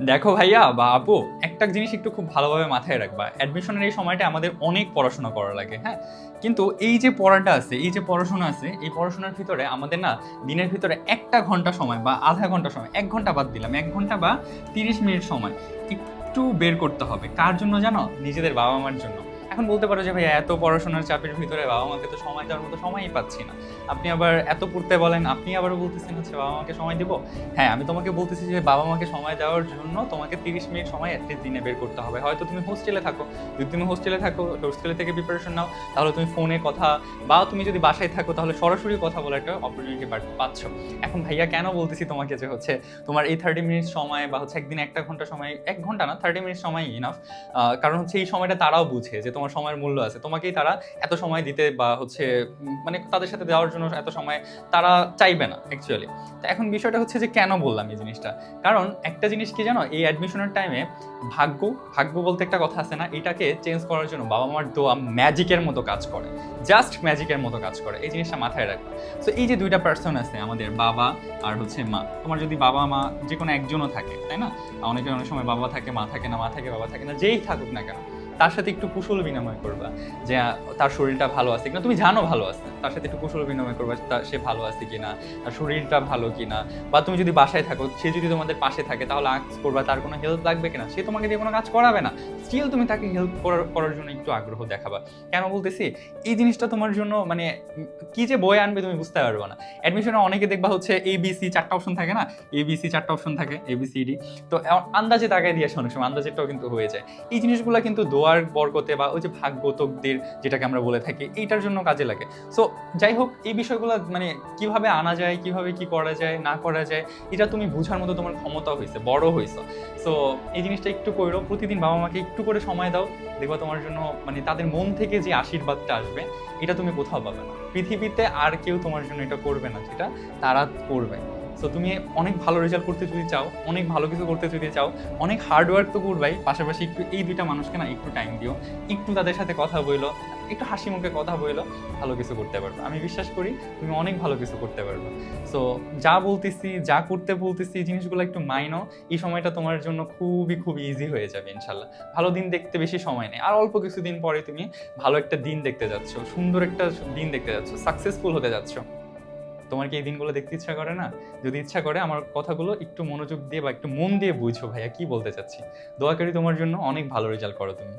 দেখো ভাইয়া বা আপু, একটা জিনিস একটু খুব ভালোভাবে মাথায় রাখবা। অ্যাডমিশনের এই সময়টা আমাদের অনেক পড়াশোনা করা লাগে হ্যাঁ? কিন্তু এই যে পড়াটা আছে, এই যে পড়াশোনা আছে, এই পড়াশোনার ভিতরে আমাদের না দিনের ভিতরে একটা ঘণ্টা সময় বা আধা ঘণ্টা সময়, এক ঘণ্টা বাদ দিলাম, এক ঘণ্টা বা তিরিশ মিনিট সময় একটু বের করতে হবে। কার জন্য জানো? নিজেদের বাবা মার জন্য। এখন বলতে পারো যে ভাই এত পড়াশোনার চাপের ভিতরে বাবা মাকে তো সময় দেওয়ার মতো সময়ই পাচ্ছি না। আপনি আবার এত পড়তে বলেন, আপনি আবার বলতেছেন হচ্ছে বাবা মাকে সময় দিব? হ্যাঁ আমি তোমাকে বলতেছি যে বাবা মাকে সময় দেওয়ার জন্য তোমাকে তিরিশ মিনিট সময় একটা দিনে বের করতে হবে। হয়তো তুমি হোস্টেলে থাকো। যদি তুমি হোস্টেলে থাকো হোস্টেলে থেকে প্রিপারেশন নাও, তাহলে তুমি ফোনে কথা বা তুমি যদি বাসায় থাকো, তাহলে সরাসরি কথা বলার একটা অপরচুনিটি পাচ্ছ। এখন ভাইয়া কেন বলতেছি তোমাকে যে হচ্ছে, তোমার এই থার্টি মিনিট সময় বা হচ্ছে একদিন একটা ঘণ্টা সময়, এক ঘণ্টা না থার্টি মিনিট সময় ইনাফ কারণ হচ্ছে এই সময়টা তারাও বুঝে যে তোমার সময়ের মূল্য আছে। তোমাকেই তারা এত সময় দিতে বা হচ্ছে মানে তাদের সাথে দেওয়ার জন্য এত সময় তারা চাইবে না অ্যাকচুয়ালি তো এখন বিষয়টা হচ্ছে যে কেন বললাম এই জিনিসটা? কারণ একটা জিনিস কি জানো? এই অ্যাডমিশনের টাইমে ভাগ্য ভাগ্য বলতে একটা কথা আছে না? এটাকে চেঞ্জ করার জন্য বাবা মার দোয়া ম্যাজিকের মতো কাজ করে। জাস্ট ম্যাজিকের মতো কাজ করে। এই জিনিসটা মাথায় রাখবে। সো এই যে দুইটা পার্সন আছে, আমাদের বাবা আর হচ্ছে মা। তোমার যদি বাবা, মা যে কোনো একজনও থাকে, তাই না? অনেকের অনেক সময় বাবা থাকে, মা থাকে না, মা থাকে, বাবা থাকে না, যেই থাকুক না কেন। তার সাথে একটু কুশল বিনিময় করবা যে তার শরীরটা ভালো আছে কিনা? তুমি জানো ভালো আছে। তার সাথে একটু কুশল বিনিময় করবা সে ভালো আছে কিনা, তার শরীরটা ভালো কিনা, বা তুমি যদি বাসায় থাকো, সে যদি তোমাদের পাশে থাকে, তাহলে আজ করবা, তার কোনো হেল্প লাগবে কিনা? সে তোমাকে দিয়ে কোনো কাজ করাবে না। স্টিল তুমি তাকে হেল্প করার করার জন্য একটু আগ্রহ দেখাবা। কেন বলতেছি? এই জিনিসটা তোমার জন্য মানে কি যে বই আনবে তুমি বুঝতে পারবে না। অ্যাডমিশনে অনেকে দেখবা হচ্ছে এ বি সি চারটা অপশন থাকে না? এ বি সি চারটা অপশন থাকে এ বি সি ডি তো আন্দাজে তাকায় দিয়ে আসে অনেক সময়, আন্দাজেরটাও কিন্তু হয়ে যায়। এই জিনিসগুলো কিন্তু দোয়ার বরকতে বা ওই যে ভাগ্যতকদের যেটাকে আমরা বলে থাকি, এইটার জন্য কাজে লাগে। সো যাই হোক, এই বিষয়গুলো মানে কীভাবে আনা যায়, কীভাবে কি করা যায়, না করা যায়, এটা তুমি বোঝার মতো তোমার ক্ষমতা হয়েছে বড় হয়েছে। সো এই জিনিসটা একটু করো, প্রতিদিন বাবা মাকে একটু করে সময় দাও, দেখবা তোমার জন্য মানে তাদের মন থেকে যে আশীর্বাদটা আসবে, এটা তুমি কোথাও পাবে না। পৃথিবীতে আর কেউ তোমার জন্য এটা করবে না, যেটা তারা করবে। সো তুমি অনেক ভালো রেজাল্ট করতে যদি চাও, অনেক ভালো কিছু করতে যদি চাও, অনেক হার্ড ওয়ার্ক তো করবাই, পাশাপাশি একটু এই দুইটা মানুষকে না একটু টাইম দিও। একটু তাদের সাথে কথা বইলো, একটু হাসি মুখে কথা বইলো, ভালো কিছু করতে পারবে। আমি বিশ্বাস করি, তুমি অনেক ভালো কিছু করতে পারবে। সো যা বলতেছি, যা করতে বলতেছি জিনিসগুলো একটু মাইনো এই সময়টা তোমার জন্য খুবই খুব ইজি হয়ে যাবে, ইনশাল্লাহ। ভালো দিন দেখতে বেশি সময় নেই। আর অল্প কিছু দিন পরে তুমি ভালো একটা দিন দেখতে যাচ্ছ। সুন্দর একটা দিন দেখতে যাচ্ছ। সাকসেসফুল হতে যাচ্ছ। তোমার কি এই দিনগুলো দেখতে ইচ্ছা করে না? যদি ইচ্ছা করে, আমার কথাগুলো একটু মনোযোগ দিয়ে বা একটু মন দিয়ে বুঝো ভাইয়া, কি বলতে চাচ্ছি? দোয়া করি তোমার জন্য, অনেক ভালো রেজাল্ট করো তুমি।